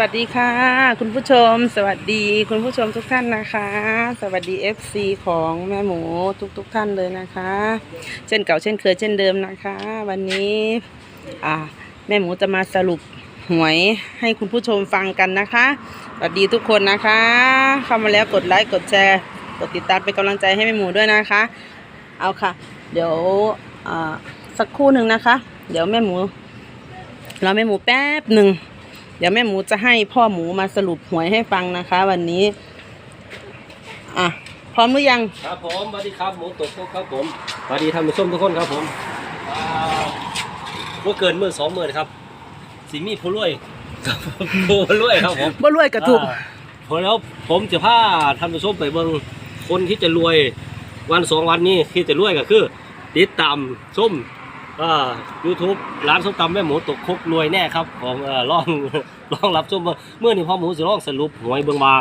วัสดีค่ะ คุณผู้ชม สวัสดีคุณผู้ชมทุกท่านนะคะ สวัสดี FC ของแม่หมูทุกๆท่านเลยนะคะ เช่นเก่าเช่นเคยเช่นเดิมนะคะ วันนี้อ่าแม่หมูจะมาสรุปหวยให้คุณผู้ชมฟังกันนะคะสวัสดีทุกคนนะคะ เข้ามาแล้วกดไลค์กดแชร์กดติดตามเป็นกำลังใจให้แม่หมูด้วยนะคะ เอาค่ะ เดี๋ยวอ่าสักครู่หนึ่งนะคะ เดี๋ยวแม่หมูรอแม่หมูแป๊บหนึ่ง เดี๋ยวแม่หมูจะให้พ่อหมูมาสรุปหวยให้ฟังนะคะ วันนี้ อะ พร้อมหรือยัง ครับผมสวัสดีครับหมูตกครับผมสวัสดีท่านผู้ชมทุกคนครับผมอ่าว่าเกินมื่อสองมื่อครับสิมีผู้รวยครับผู้รวยครับผมบ่รวยกระถูกอ่าพอแล้วผมจะพาท่านผู้ชมไปเบิ่งคนที่จะรวยวันสองวันนี้ที่จะรวยก็คือ ติดตามส้ม อ่า YouTube ร้านส้มตำแม่หมูตกคกรวยแน่ครับผมเอ่อลองลองรับชมเมื่อนี้พ่อหมูสิลองสรุปหวยเบิ่งว่า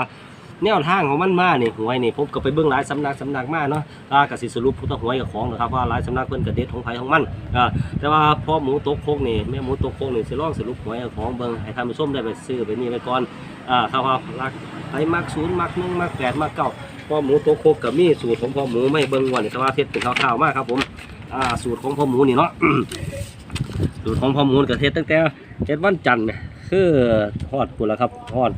แนวทางของมันมานี่หวยนี่ผมก็ไปเบิ่งหลายสำนักสำนักมากเนาะอ่าก็สิสรุปพุทธหวยกับของนะครับว่าหลายสำนักเพิ่นก็เด็ดของไผของมันอ่าแต่ว่าพ่อหมูตกโคกนี่แม่หมูตกโคกนี่สิลองสรุปหวยกับของเบิ่งให้ท่านผู้มได้ไปซื้อไปนี่ไปก่อนอ่าถ้าว่ารักไผมัก0มัก1มัก8มัก9พอหมูตกโคกก็มีสูตรของพ่อหมูไม่เบิ่งว่านี่แต่ว่าเฮ็ดเป็นคร่าวๆมากครับผม อ่าสูตรของพ่อหมูนี่เนาะสูตรของพ่อหมูก็เทศตั้งแต่เทศวันจันทร์เนี่ยคือทอดพุ่นละครับทอด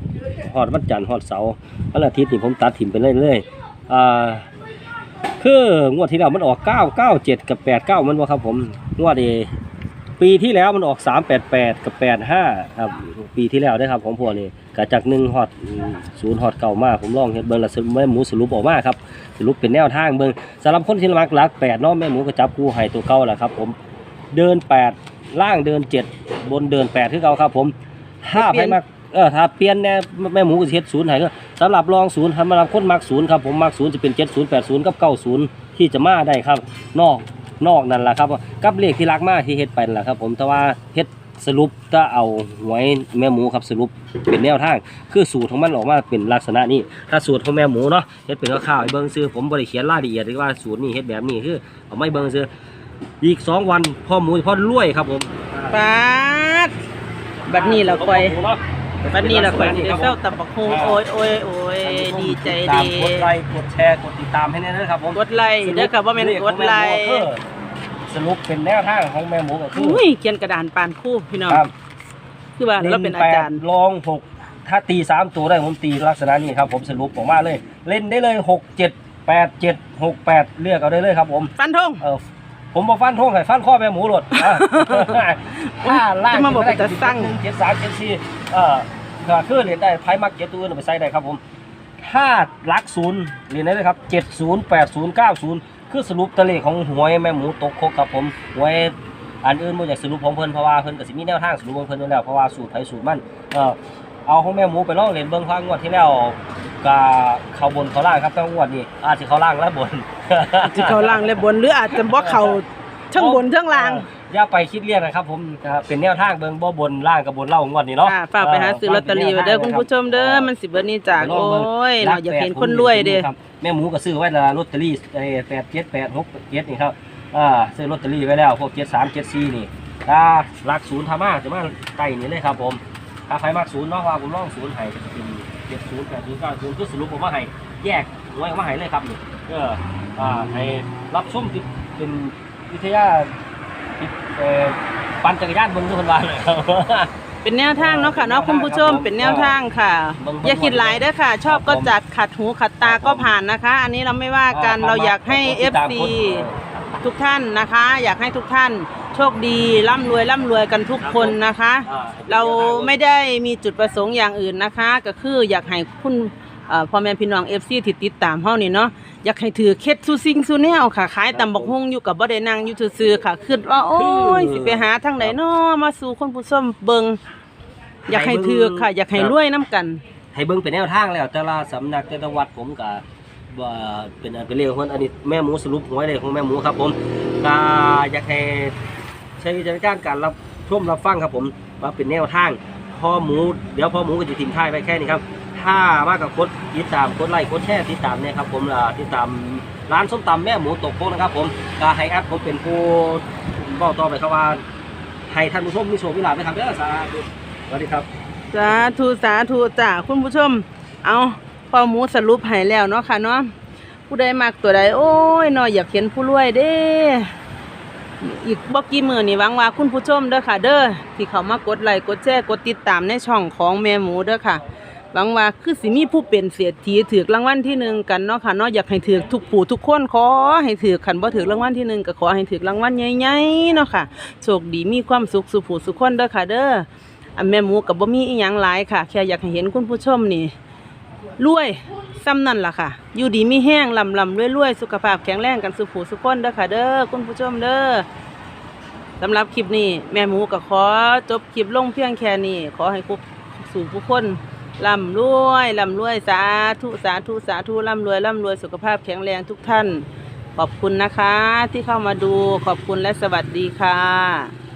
ทอดวันจันทร์ทอดเสาร์วันอาทิตย์นี่ผมตัดถิ่มไปเรื่อยๆอ่าคืองวดที่แล้วมันออก 9 9 7 กับ 8 9 มันวะครับผมงวดนี้ ปีที่แล้วมันออก3 8 8กับ85ครับ ปีที่แล้วได้ครับผมพวกนี้กจากหนึ่งฮอดศูนย์ฮอดเก่ามากผมลองเฮ็ดเบิ่งล้วสแม่หมูสรุปออกมาครับสรุปเป็นแนวทางเบิ่งสำหรับคนที่มักหลัก8เนาะแม่หมูก็จับคู่ให้ตัวเก่าแหละครับ ผมเดิน8ล่างเดิน7บนเดิน8คือเก่าครับ ผมถ้าไปมักเออถ้าเปลี่ยนแน่แม่หมูก็เฮ็ดศูนย์ให้ก็สำหรับรองศูนย์สำหรับคนมักศูนย์ครับผมมักศูนย์จะเป็นเจ็ดศูนย์แปดศูนย์กับเก้าศูนย์ที่จะมาได้ครับ นอก นอกนั่นแหละครับกับเลขที่รักมากที่เฮ็ดไปนั่นแหละครับผมแต่ว่าเฮ็ดสรุปถ้าเอาไว้แม่หมูครับสรุปเป็นแนวทาง คือสูตรของมันออกมาเป็นลักษณะนี้ ถ้าสูตรของแม่หมูเนาะเฮ็ดเป็นข้าวๆให้เบิ่งซื้อผมบ่ได้เขียนรายละเอียดหรือว่าสูตรนี้เฮ็ดแบบนี้คือเอาไม่เบิ่งซื้ออีกสองวันพ่อหมูพ่อรวยครับผมปาดบัดนี้เราคอยพ่อหมูเนาะบัดนี้เราคอยได้เซ้าตับบักฮงโอ้ยโอ้ยโอ้ย ดีใจตามดี กดไลค์กดแชร์กดติดตามให้แน่ด้วยครับผมกดไลค์เด้อค่ะว่าแม่นกดไลค์ สรุปเป็นแนวทางของแม่หมูก็คืออุ้ยเขียนกระดานปานคู่พี่น้อง ครับคือว่าเราเป็นอาจารย์แปดลองหกถ้าตีสามตัวได้ผมตีลักษณะนี้ครับ ผมสรุปออกมาเลย เล่นได้เลยหกเจ็ดแปดเจ็ดหกแปดเลือกเอาได้เลยครับผม ฟันธง เออผมบอกฟันทงใส่ฟันข้อแม่หมูหลดอะ ถ้าล่างจะมาบอกเป็นจะสั่ง เจ็ดสามเจ็ดสี่เออก็คือเรียนได้ไพ่มักเจ็ดตัวอื่นเอาไปใส่ได้ครับผม ถ้าลักศูนย์เรียนได้เลยครับเจ็ดศูนย์แปดศูนย์เก้าศูนย์คือสรุปตะเลขของหวยแม่หมูตกครกครับผมหวยอันอื่นบ่อยากสรุปของเพิ่นเพราะว่าเพิ่นก็สิมีแนวทางสรุปของเพิ่นอยู่แล้วเพราะว่าสูตรไผสูตรมันเออเอาของแม่หมูไปลองเรียนเบิ่งฟังงวดที่แล้วก็เข้าบนเข้าล่างครับแต่งวดนี้อาจสิเข้าล่างและบนจะเข้าล่างและบนหรืออาจจะบ่เข้าทั้งบนทั้งล่าง อออย่าไปคิดเรียกนะครับ ผมครับเป็นแนวทางเบิ่งบ่บนล่างกับบนเล่างวดนี้เนาะค่ะฝากไปหาซื้อลอตเตอรี่ไว้เด้อคุณผู้ชมเด้อมันสิเบิดนี้จากโอ้ยเราอยากเห็นคนรวยเด้อครับแม่หมูก็ซื้อไว้แล้วลอตเตอรี่ไอ้แปดเจ็ดแปดหกเจ็ดนี่ครับอ่าซื้อลอตเตอรี่ไว้แล้วพวกเจ็ดสามเจ็ดสี่นี่ถ้าหลักศูนย์ทามาจะมาใกล้นี่เลยครับ ผมถ้าใครมากศูนย์เนาะว่าผมลองศูนย์ให้ก็จะเป็นเจ็ดศูนย์แปดศูนย์เก้าศูนย์คือสรุปผมว่าให้แยกไว้มาให้เลยครับนี่เอออ่าให้รับชมที่เป็นวิทยาที่ เอ่อปั่นจักรยานบนทุกคนว่าเลยครับ เป็นแนวทางเนาะค่ะเนาะคุณผู้ชมเป็นแนวทางค่ะอย่าคิดหลายเด้อค่ะ ชอบก็จัดขัดหูขัดตาก็ผ่านนะคะ อันนี้เราไม่ว่ากันเราอยากให้ FC ทุกท่านนะคะ อยากให้ทุกท่านโชคดีร่ำรวยร่ำรวยกันทุกคนนะคะเราไม่ได้มีจุดประสงค์อย่างอื่นนะคะ ก็คืออยากให้คุณเอ่อ พ่อแม่พี่น้อง FC ที่ติดตามเฮานี่เนาะอยากให้ถือเคล็ดสู้สิ่งสู้แนวค่ะขายตำบักฮุ่งอยู่กับบ่ได้นั่งอยู่ซื่อๆค่ะคิดว่าโอ้ยสิไปหาทางไหนเนาะมาสู่คนผู้ชมเบิงอยากให้ถือค่ะ อยากให้รวยน้กัน ให้เบิ่งเป็นแนวทางแล้ว แต่ละสำนักแต่ละวัดผมก็ว่าเป็นอันเป็นเรื่องของอันนี้แม่หมูสรุปหวยเลยของแม่หมูครับผมก็อยากให้ใช้วิจารณญาณการรับชมรับฟังครับผมว่าเป็นแนวทางพ่อหมูเดี๋ยวพ่อหมูก็จะทิ้งท้ายไปแค่นี้ครับ ถ้ามากับกดติดตามกดไลค์กดแชร์ติดตามเนี่ยครับผมอ่าติดตามร้านส้มตำแม่หมูตกโป๊กนะครับ ผมก็ให้แอดผมเป็นผู้บอกต่อไปครับว่าให้ท่านผู้ชมมีโชคมีลาภนะครับเด้อสาธุสวัสดีครับสาธุสาธุจ้าคุณผู้ชม เอาพอหมูสรุปให้แล้วเนาะค่ะเนาะผู้ใดมักตัวใดโอ้ยเนาะอยากเห็นผู้รวยเด้อีกบ่กี่มือนี่วังว่าคุณผู้ชมเด้อค่ะ เด้อที่เขามากดไลค์กดแชร์กดติดตามในช่องของแม่หมูเด้อค่ะ หวังว่าคือสิมีผู้เป็นเศรษฐีถือรางวัลที่หนึ่งกันเนาะค่ะเนาะอยากให้ถือทุกผู้ทุกคนขอให้ถือขันบ่ถือรางวัลที่หนึ่งก็ขอให้ถือรางวัลใหญ่ๆเนาะค่ะโชคดีมีความสุขสุขผู้สุขคนเด้อค่ะ เด้ออันแม่หมูกับบ่มีอีหยังหลายค่ะแค่อยากให้เห็นคุณผู้ชมนี่รวยซ้ำนั่นล่ะค่ะ อยู่ดีมีแห้งลำลำรวยรวยๆสุขภาพแข็งแรงกันสุขผู้สุขคนเด้อค่ะ เด้อคุณผู้ชมเด้อสำหรับคลิปนี้ แม่หมูก็ขอจบคลิปลงเพียงแค่นี้ขอให้คุกสู่ผู้คน ร่ำรวยร่ำรวยสาธุสาธุสาธุร่ำรวยร่ำรวยสุขภาพแข็งแรงทุกท่าน ขอบคุณนะคะที่เข้ามาดูขอบคุณและสวัสดีค่ะ